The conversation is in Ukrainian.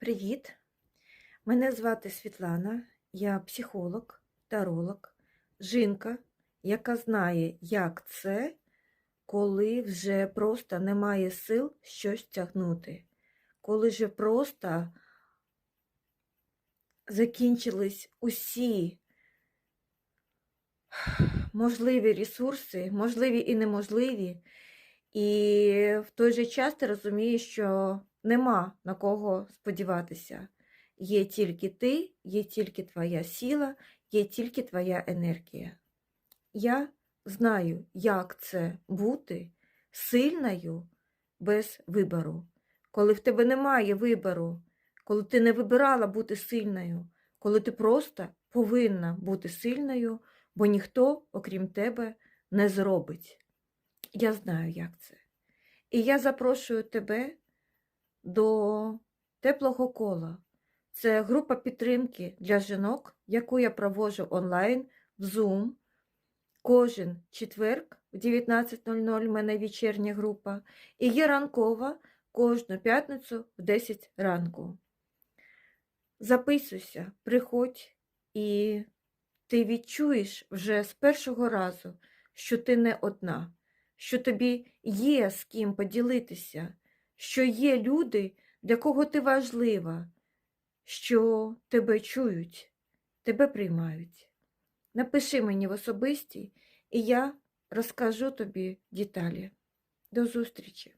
Привіт! Мене звати Світлана, я психолог, таролог, жінка, яка знає, як це, коли вже просто немає сил щось тягнути, коли вже просто закінчились усі можливі ресурси, можливі і неможливі, і в той же час ти розумієш, що нема на кого сподіватися. Є тільки ти, є тільки твоя сила, є тільки твоя енергія. Я знаю, як це бути сильною без вибору. Коли в тебе немає вибору, коли ти не вибирала бути сильною, коли ти просто повинна бути сильною, бо ніхто, окрім тебе, не зробить. Я знаю, як це. І я запрошую тебе до теплого кола. Це група підтримки для жінок, яку я проводжу онлайн в Zoom. Кожен четверг в 19.00 в мене вечірня група. І є ранкова кожну п'ятницю в 10 ранку. Записуйся, приходь, і ти відчуєш вже з першого разу, що ти не одна, що тобі є з ким поділитися, що є люди, для кого ти важлива, що тебе чують, тебе приймають. Напиши мені в особисті, і я розкажу тобі деталі. До зустрічі!